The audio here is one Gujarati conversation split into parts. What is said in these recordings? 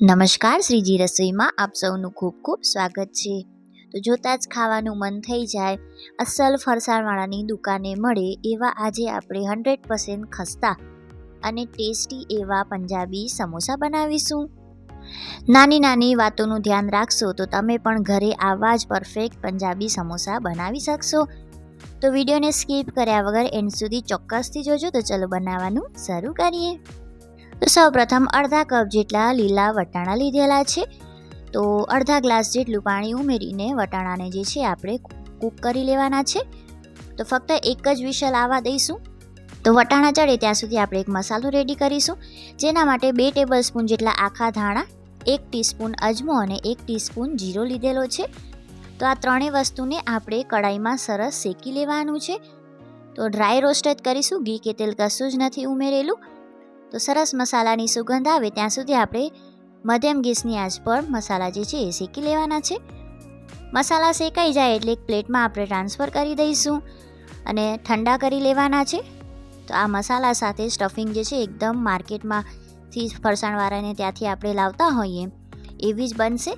નમસ્કાર, શ્રીજી રસોઈમાં આપ સૌનું ખૂબ ખૂબ સ્વાગત છે. તો જોતાં જ ખાવાનું મન થઈ જાય. અસલ ફરસાણવાળાની દુકાને મળે એવા આજે આપણે હંડ્રેડ પર્સન્ટ ખસ્તા અને ટેસ્ટી એવા પંજાબી સમોસા બનાવીશું. નાની નાની વાતોનું ધ્યાન રાખશો તો તમે પણ ઘરે આવા જ પરફેક્ટ પંજાબી સમોસા બનાવી શકશો. તો વિડીયોને સ્કીપ કર્યા વગર એન્ડ સુધી ચોક્કસથી જોજો. તો ચલો બનાવવાનું શરૂ કરીએ. તો સૌપ્રથમ અડધા કપ જેટલા લીલા વટાણા લીધેલા છે. તો અડધા ગ્લાસ જેટલું પાણી ઉમેરીને વટાણાને જે છે આપણે કૂક કરી લેવાના છે. તો ફક્ત એક જ વિશલ આવવા દઈશું. તો વટાણા ચડે ત્યાં સુધી આપણે એક મસાલો રેડી કરીશું. જેના માટે બે ટેબલ સ્પૂન જેટલા આખા ધાણા, એક ટીસ્પૂન અજમો અને એક ટીસ્પૂન જીરો લીધેલો છે. તો આ ત્રણેય વસ્તુને આપણે કડાઈમાં સરસ શેકી લેવાનું છે. તો ડ્રાય રોસ્ટ જ કરીશું. ઘી કે તેલ કશું જ નથી ઉમેરેલું. તો સરસ મસાલાની સુગંધ આવે ત્યાં સુધી આપણે મધ્યમ ગેસની આંચ પર મસાલા જે છે એ શેકી લેવાના છે. મસાલા શેકાઈ જાય એટલે એક પ્લેટમાં આપણે ટ્રાન્સફર કરી દઈશું અને ઠંડા કરી લેવાના છે. તો આ મસાલા સાથે સ્ટફિંગ જે છે એકદમ માર્કેટમાંથી ફરસાણવાળાને ત્યાંથી આપણે લાવતા હોઈએ એવી જ બનશે.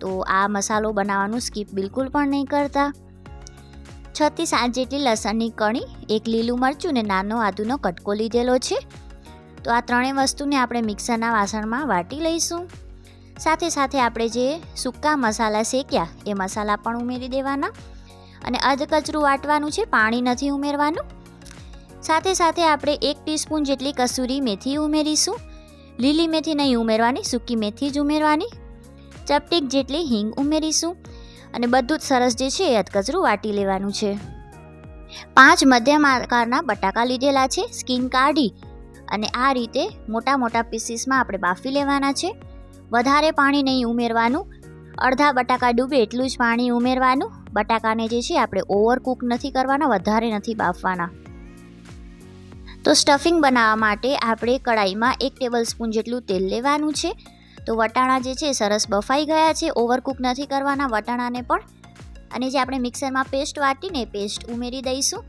તો આ મસાલો બનાવવાનું સ્કીપ બિલકુલ પણ નહીં કરતા. છથી સાત જેટલી લસણની કણી, એક લીલું મરચું ને નાનો આદુનો કટકો લીધેલો છે. તો આ ત્રણેય વસ્તુને આપણે મિક્સરના વાસણમાં વાટી લઈશું. સાથે સાથે આપણે જે સૂકા મસાલા શેક્યા, એ મસાલા પણ ઉમેરી દેવાના. અને અધકચરું વાટવાનું છે, પાણી નથી ઉમેરવાનું. સાથે સાથે આપણે એક ટીસ્પૂન જેટલી કસૂરી મેથી ઉમેરીશું. લીલી મેથી નહીં ઉમેરવાની, સૂકી મેથી જ ઉમેરવાની. ચપટીક જેટલી હિંગ ઉમેરીશું. અને બધું જ સરસ જે છે, એ અધકચરું વાટી લેવાનું છે. પાંચ મધ્યમ આકારના બટાકા લીધેલા છે, સ્કીન કાઢી અને આ રીતે મોટા મોટા પીસીસમાં આપણે બાફી લેવાના છે. વધારે પાણી નહીં ઉમેરવાનું. અડધા બટાકા ડૂબે એટલું જ પાણી ઉમેરવાનું. બટાકાને જે છે આપણે ઓવરકૂક નથી કરવાના, વધારે નથી બાફવાના. તો સ્ટફિંગ બનાવવા માટે આપણે કડાઈમાં એક ટેબલ સ્પૂન જેટલું તેલ લેવાનું છે. તો વટાણા જે છે સરસ બફાઈ ગયા છે. ઓવરકૂક નથી કરવાના, વટાણાને પણ. અને જે આપણે મિક્સરમાં પેસ્ટ વાટીને પેસ્ટ ઉમેરી દઈશું.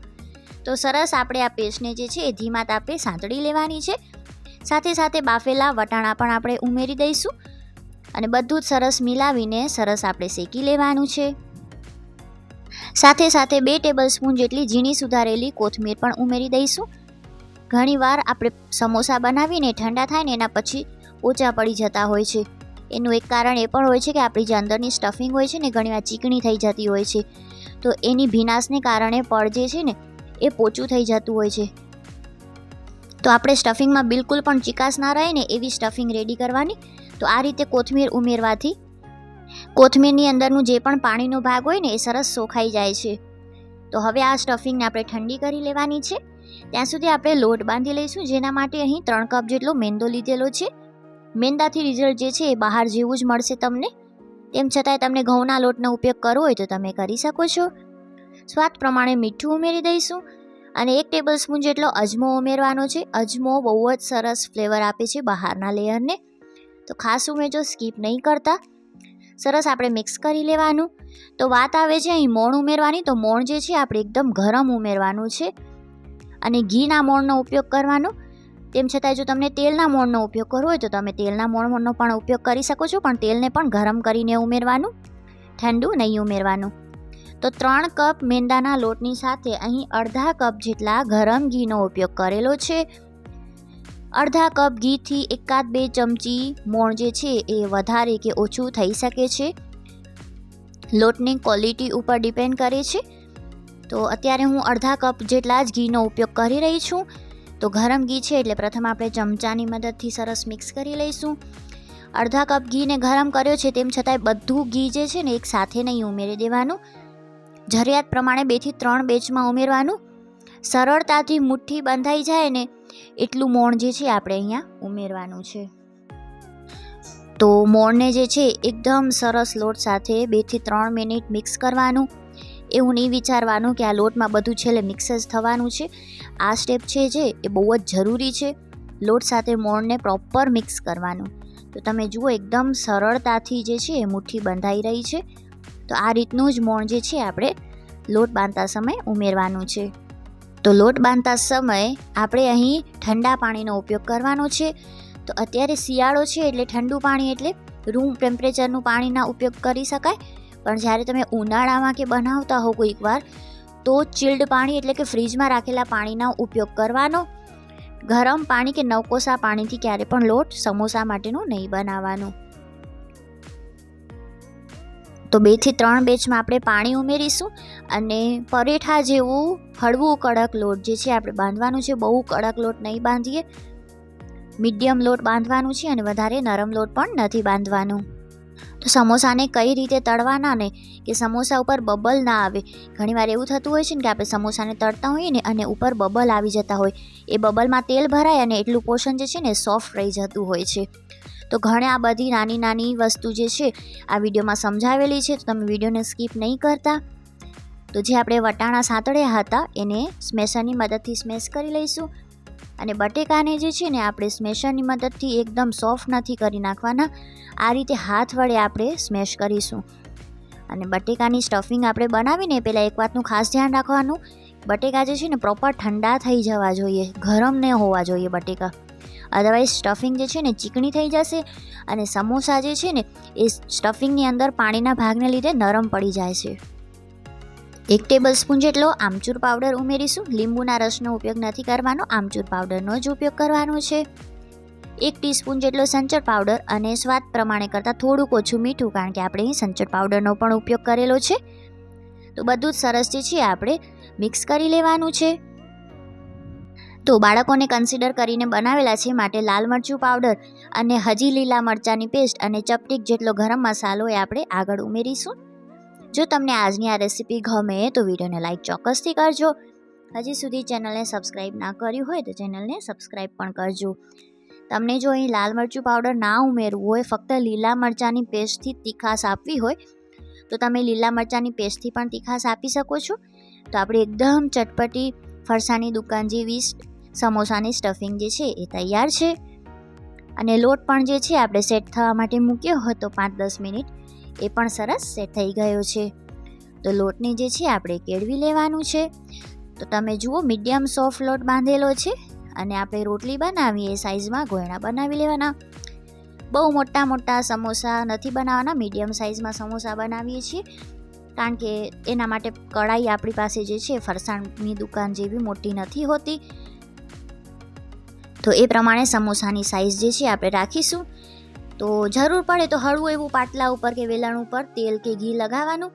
તો સરસ આપણે આ પેસ્ટને જે છે એ ધીમા તાપે સાંતળી લેવાની છે. સાથે સાથે બાફેલા વટાણા પણ આપણે ઉમેરી દઈશું અને બધું જ સરસ મિલાવીને સરસ આપણે શેકી લેવાનું છે. સાથે સાથે બે ટેબલ સ્પૂન જેટલી ઝીણી સુધારેલી કોથમીર પણ ઉમેરી દઈશું. ઘણીવાર આપણે સમોસા બનાવીને ઠંડા થાય ને એના પછી ઓછા પડી જતા હોય છે. એનું એક કારણ એ પણ હોય છે કે આપણી જે અંદરની સ્ટફિંગ હોય છે ને ઘણીવાર ચીકણી થઈ જતી હોય છે. તો એની ભીનાશને કારણે પડ જે છે ને એ પોચું થઈ જતું હોય છે. તો આપણે સ્ટફિંગમાં બિલકુલ પણ ચિકાસ ના રહે ને એવી સ્ટફિંગ રેડી કરવાની. તો આ રીતે કોથમીર ઉમેરવાથી કોથમીરની અંદરનું જે પણ પાણીનો ભાગ હોય ને એ સરસ સોખાઈ જાય છે. તો હવે આ સ્ટફિંગને આપણે ઠંડી કરી લેવાની છે. ત્યાં સુધી આપણે લોટ બાંધી લઈશું, જેના માટે અહીં ત્રણ કપ જેટલો મેંદો લીધેલો છે. મેંદાથી રિઝલ્ટ જે છે એ બહાર જેવું જ મળશે તમને. તેમ છતાંય તમને ઘઉંના લોટનો ઉપયોગ કરવો હોય તો તમે કરી શકો છો. સ્વાદ પ્રમાણે મીઠું ઉમેરી દઈશું અને એક ટેબલ સ્પૂન જેટલો અજમો ઉમેરવાનો છે. અજમો બહુ જ સરસ ફ્લેવર આપે છે બહારના લેયરને. તો ખાસ ઉમેરજો સ્કીપ નહીં કરતા. સરસ આપણે મિક્સ કરી લેવાનું. તો વાત આવે છે અહીં મોણ ઉમેરવાની. તો મોણ જે છે આપણે એકદમ ગરમ ઉમેરવાનું છે. અને ઘીના મોણનો ઉપયોગ કરવાનો. તેમ છતાં જો તમને તેલના મોણનો ઉપયોગ કરવો હોય તો તમે તેલના મોણનો પણ ઉપયોગ કરી શકો છો. પણ તેલને પણ ગરમ કરીને ઉમેરવાનું. ઠંડુ નહીં ઉમેરવાનું. તો ત્રણ કપ મેંદાના લોટની સાથે અહીં અડધા કપ જેટલા ગરમ ઘીનો ઉપયોગ કરેલો છે. અડધા કપ ઘીથી એકાદ બે ચમચી મોણ જે છે એ વધારે કે ઓછું થઈ શકે છે. લોટની ક્વોલિટી ઉપર ડિપેન્ડ કરે છે. તો અત્યારે હું અડધા કપ જેટલા જ ઘીનો ઉપયોગ કરી રહી છું. તો ગરમ ઘી છે એટલે પ્રથમ આપણે ચમચાની મદદથી સરસ મિક્સ કરી લઈશું. અડધા કપ ઘીને ગરમ કર્યો છે તેમ છતાંય બધું ઘી જે છે ને એક સાથે નહીં ઉમેરી દેવાનું. જરૂરિયાત પ્રમાણે બેથી ત્રણ બેચમાં ઉમેરવાનું. સરળતાથી મુઠ્ઠી બંધાઈ જાય ને એટલું મોણ જે છે આપણે અહીંયા ઉમેરવાનું છે. તો મોણને જે છે એકદમ સરસ લોટ સાથે બેથી ત્રણ મિનિટ મિક્સ કરવાનું. એવું નહીં વિચારવાનું કે આ લોટમાં બધું છેલ્લે મિક્સ જ થવાનું છે. આ સ્ટેપ છે જે એ બહુ જ જરૂરી છે. લોટ સાથે મોણને પ્રોપર મિક્સ કરવાનું. તો તમે જુઓ એકદમ સરળતાથી જે છે એ મુઠ્ઠી બંધાઈ રહી છે. તો આ રીતનું જ મોણ જે છે આપણે લોટ બાંધતા સમયે ઉમેરવાનું છે. તો લોટ બાંધતા સમયે આપણે અહીં ઠંડા પાણીનો ઉપયોગ કરવાનો છે. તો અત્યારે શિયાળો છે એટલે ઠંડુ પાણી એટલે રૂમ ટેમ્પરેચરનું પાણીના ઉપયોગ કરી શકાય. પણ જ્યારે તમે ઉનાળામાં કે બનાવતા હો કોઈક વાર, તો ચિલ્ડ પાણી એટલે કે ફ્રીજમાં રાખેલા પાણીનો ઉપયોગ કરવાનો. ગરમ પાણી કે નવકોસા પાણીથી ક્યારે પણ લોટ સમોસા માટેનું નહીં બનાવવાનો. તો બેથી ત્રણ બેચમાં આપણે પાણી ઉમેરીશું અને પરેઠા જેવું હળવું કડક લોટ જે છે આપણે બાંધવાનું છે, બહુ કડક લોટ નહીં બાંધીએ. મીડિયમ લોટ બાંધવાનું છે અને વધારે નરમ લોટ પણ નથી બાંધવાનું. તો સમોસાને કઈ રીતે તળવાના ને કે સમોસા ઉપર બબલ ના આવે? ઘણીવાર એવું થતું હોય છે ને કે આપણે સમોસાને તળતા હોઈએ ને અને ઉપર બબલ આવી જતા હોય. એ બબલમાં તેલ ભરાય અને એટલું પોષણ જે છે ને સોફ્ટ રહી જતું હોય છે. તો ઘણે આ બધી નાની નાની વસ્તુ જે છે, આ વિડીયોમાં સમજાવેલી છે, તો તમે વિડીયોને સ્કીપ નહીં કરતા. તો જે આપણે વટાણા સાંતળ્યા હતા, એને સ્મેશરની મદદથી સ્મેશ કરી લઈશું. અને બટેકાને જે છે ને, આપણે સ્મેશરની મદદથી એકદમ સોફ્ટ નથી કરી નાખવાના. આ રીતે હાથ વડે આપણે સ્મેશ કરીશું. અને બટેકાની સ્ટફિંગ આપણે બનાવીને પહેલાં એક વાતનું ખાસ ધ્યાન રાખવાનું. બટેકા જે છે ને પ્રોપર ઠંડા થઈ જવા જોઈએ. ગરમ ન હોવા જોઈએ બટેકા. અદરવાઇઝ સ્ટફિંગ જે છે ને ચીકણી થઈ જશે અને સમોસા જે છે ને, એ સ્ટફિંગની અંદર પાણીના ભાગને લીધે નરમ પડી જાય છે. એક ટેબલ સ્પૂન જેટલો આમચૂર પાવડર ઉમેરીશું. લીંબુના રસનો ઉપયોગ નથી કરવાનો, આમચૂર પાવડરનો જ ઉપયોગ કરવાનો છે. એક ટીસ્પૂન જેટલો સંચર પાવડર અને સ્વાદ પ્રમાણે કરતાં થોડુંક ઓછું મીઠું, કારણ કે આપણે અહીં સંચર પાવડરનો પણ ઉપયોગ કરેલો છે. તો બધું જ સરસ જે છે આપણે મિક્સ કરી લેવાનું છે. તો બાળકોને કન્સિડર કરીને બનાવેલા છે માટે લાલ મરચું પાવડર અને હજી લીલા મરચાંની પેસ્ટ અને ચપટીક જેટલો ગરમ મસાલો એ આપણે આગળ ઉમેરીશું. જો તમને આજની આ રેસીપી ગમે તો વિડીયોને લાઈક ચોક્કસથી કરજો. હજી સુધી ચેનલને સબસ્ક્રાઈબ ના કર્યું હોય તો ચેનલને સબસ્ક્રાઈબ પણ કરજો. તમને જો અહીં લાલ મરચું પાવડર ના ઉમેરવું હોય, ફક્ત લીલા મરચાંની પેસ્ટથી તીખાશ આપવી હોય, તો તમે લીલા મરચાંની પેસ્ટથી પણ તીખાશ આપી શકો છો. તો આપણે એકદમ ચટપટી ફરસાની દુકાન જેવી સમોસાની સ્ટફિંગ જે છે એ તૈયાર છે. અને લોટ પણ જે છે આપણે સેટ થવા માટે મૂક્યો હતો પાંચ દસ મિનિટ, એ પણ સરસ સેટ થઈ ગયો છે. તો લોટને જે છે આપણે કેળવી લેવાનું છે. તો તમે જુઓ મીડિયમ સોફ્ટ લોટ બાંધેલો છે અને આપણે રોટલી બનાવીએ એ સાઇઝમાં ગોયણા બનાવી લેવાના. બહુ મોટા મોટા સમોસા નથી બનાવવાના મીડિયમ સાઇઝમાં સમોસા બનાવીએ છીએ. કારણ કે એના માટે કઢાઈ આપણી પાસે જે છે ફરસાણની દુકાન જેવી મોટી નથી હોતી. તો એ પ્રમાણે સમોસાની સાઇઝ જે છે આપણે રાખીશું. તો જરૂર પડે તો હળવું એવું પાટલા ઉપર કે વેલણ ઉપર તેલ કે ઘી લગાવવાનું.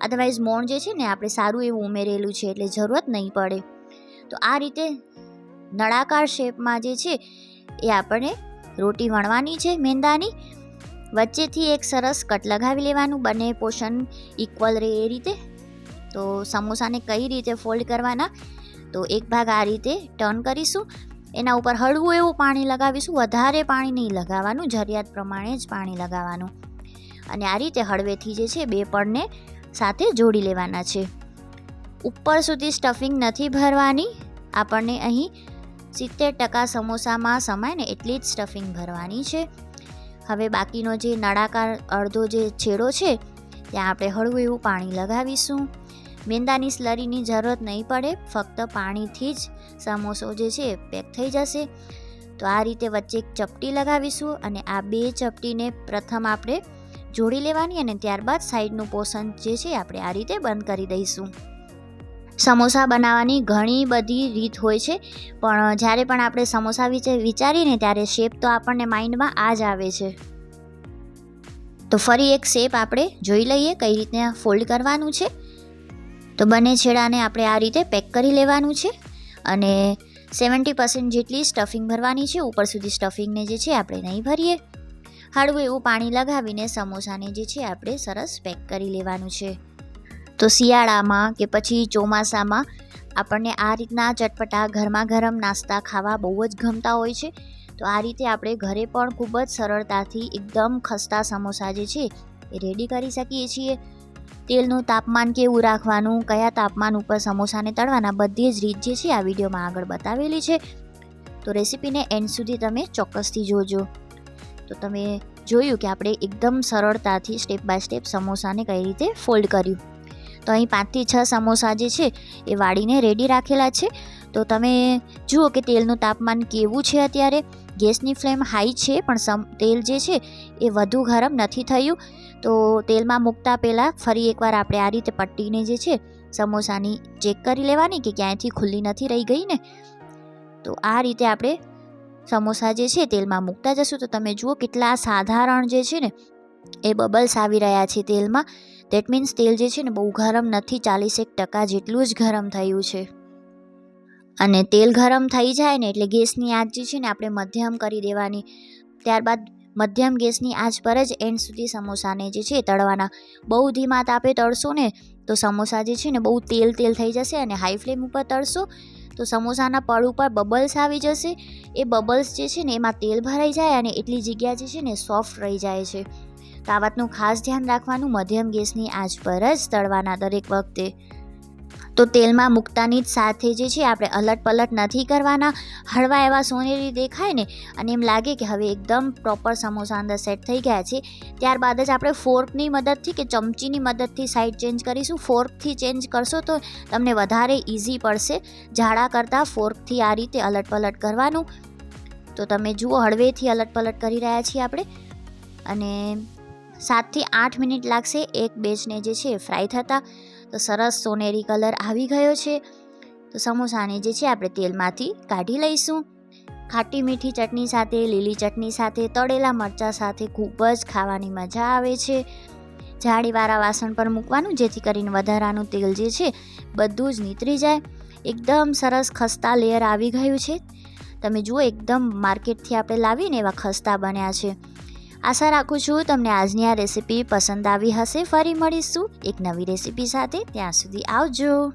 અધરવાઇઝ મોણ જે છે ને આપણે સારું એવું ઉમેરેલું છે એટલે જરૂરત નહીં પડે. તો આ રીતે નળાકાર શેપમાં જે છે એ આપણે રોટી વણવાની છે મેંદાની. વચ્ચેથી એક સરસ કટ લગાવી લેવાનું, બંને પોષણ ઇક્વલ રહે એ રીતે. તો સમોસાને કઈ રીતે ફોલ્ડ કરવાના, તો એક ભાગ આ રીતે ટર્ન કરીશું. એના ઉપર હળવું એવું પાણી લગાવીશું. વધારે પાણી નહીં લગાવવાનું, જરૂરિયાત પ્રમાણે જ પાણી લગાવવાનું. અને આ રીતે હળવેથી જે છે બે પડને સાથે જોડી લેવાના છે. ઉપર સુધી સ્ટફિંગ નથી ભરવાની. આપણને અહીં સિત્તેર ટકા સમોસામાં સમાય ને એટલી જ સ્ટફિંગ ભરવાની છે. હવે બાકીનો જે નળાકાર અડધો જે છેડો છે, ત્યાં આપણે હળવું એવું પાણી લગાવીશું. મેંદાની સ્લરીની જરૂરત નહીં પડે, ફક્ત પાણીથી જ સમોસો જે છે, પેક થઈ જશે. તો આ રીતે વચ્ચે એક ચપટી લગાવીશું અને આ બે ચપટીને પ્રથમ આપણે જોડી લેવાની અને ત્યારબાદ સાઈડનું પોષણ જે છે, આપણે આ રીતે બંધ કરી દઈશું. સમોસા બનાવવાની ઘણી બધી રીત હોય છે, પણ જ્યારે પણ આપણે સમોસા વિશે વિચારીને ત્યારે શેપ તો આપણને માઇન્ડમાં આ જ આવે છે. તો ફરી એક શેપ આપણે જોઈ લઈએ, કઈ રીતે ફોલ્ડ કરવાનું છે. તો બંને છેડાને આપણે આ રીતે પેક કરી લેવાનું છે અને સેવન્ટી પર્સન્ટ જેટલી સ્ટફિંગ ભરવાની છે, ઉપર સુધી સ્ટફિંગને જે છે આપણે નહીં ભરીએ. હળવું એવું પાણી લગાવીને સમોસાને જે છે આપણે સરસ પેક કરી લેવાનું છે. તો શિયાળામાં કે પછી ચોમાસામાં આપણને આ રીતના ચટપટા ગરમા ગરમ નાસ્તા ખાવા બહુ જ ગમતા હોય છે. તો આ રીતે આપણે ઘરે પણ ખૂબ જ સરળતાથી એકદમ ખસ્તા સમોસા જે છે એ રેડી કરી શકીએ છીએ. તેલનું તાપમાન કેવું રાખવાનું, કયા તાપમાન ઉપર સમોસાને તળવાના, બધી જ રીત જે છે આ વિડીયોમાં આગળ બતાવેલી છે. તો રેસીપીને એન્ડ સુધી તમે ચોક્કસથી જોજો. તો તમે જોયું કે આપણે એકદમ સરળતાથી સ્ટેપ બાય સ્ટેપ સમોસાને કઈ રીતે ફોલ્ડ કર્યું. તો અહીં પાંચથી છ સમોસા જે છે એ વાળીને રેડી રાખેલા છે. તો તમે જુઓ કે તેલનું તાપમાન કેવું છે અત્યારે. ગેસની ફ્લેમ હાઈ છે, પણ સમ, તેલ જે છે એ વધુ ગરમ નથી થયું. તો તેલમાં મૂકતા પહેલાં ફરી એકવાર આપણે આ રીતે પટ્ટીને જે છે, સમોસાની ચેક કરી લેવાની કે ક્યાંયથી ખુલ્લી નથી રહી ગઈ ને? તો આ રીતે આપણે સમોસા જે છે તેલમાં મૂકતા જશું. તો તમે જુઓ કેટલા સાધારણ જે છે ને, એ બબલ્સ આવી રહ્યા છે તેલમાં. દેટ મીન્સ તેલ જે છે ને બહુ ગરમ નથી, ચાલીસેક ટકા જેટલું જ ગરમ થયું છે. અને તેલ ગરમ થઈ જાય ને એટલે ગેસની આંચ જે છે ને આપણે મધ્યમ કરી દેવાની. ત્યારબાદ મધ્યમ ગેસની આંચ પર જ એન્ડ સુધી સમોસાને જે છે તળવાના. બહુ ધીમા તાપે તળશો ને તો સમોસા જે છે ને બહુ તેલ તેલ થઈ જશે અને હાઈ ફ્લેમ ઉપર તળશો તો સમોસાના પડ ઉપર બબલ્સ આવી જશે. એ બબલ્સ જે છે ને એમાં તેલ ભરાઈ જાય અને એટલી જગ્યા જે છે ને સોફ્ટ રહી જાય છે. તો આ વાતનું ખાસ ધ્યાન રાખવાનું મધ્યમ ગેસની આંચ પર જ તળવાના દરેક વખતે. તો તેલમાં મૂકતાની જ સાથે જે છે, આપણે અલટ પલટ નથી કરવાના. હળવા એવા સોનેરી દેખાય ને, અને એમ લાગે કે હવે એકદમ પ્રોપર સમોસા અંદર સેટ થઈ ગયા છે. ત્યારબાદ જ આપણે ફોર્કની મદદથી કે ચમચીની મદદથી સાઈડ ચેન્જ કરીશું. ફોર્કથી ચેન્જ કરશો તો તમને વધારે ઇઝી પડશે. ઝાડા કરતાં ફોર્કથી આ રીતે અલટ પલટ કરવાનું. તો તમે જુઓ, હળવેથી અલટ પલટ કરી રહ્યા છીએ આપણે. અને સાતથી આઠ મિનિટ લાગશે એક બેચને જે છે ફ્રાય થતાં. તો સરસ સોનેરી કલર આવી ગયો છે. તો સમોસાને જે છે આપણે તેલમાંથી કાઢી લઈશું. ખાટી મીઠી ચટણી સાથે, લીલી ચટણી સાથે, તળેલા મરચાં સાથે ખૂબ જ ખાવાની મજા આવે છે. જાળીવાળા વાસણ પર મૂકવાનું, જેથી કરીને વધારાનું તેલ જે છે બધું જ નીતરી જાય. એકદમ સરસ ખસ્તા લેયર આવી ગયું છે. તમે જુઓ, એકદમ માર્કેટથી આપણે લાવીને એવા ખસ્તા બન્યા છે. આશા રાખું છું તમને આજની આ રેસીપી પસંદ આવી હશે. ફરી મળીશું એક નવી રેસીપી સાથે. ત્યાં સુધી આવજો.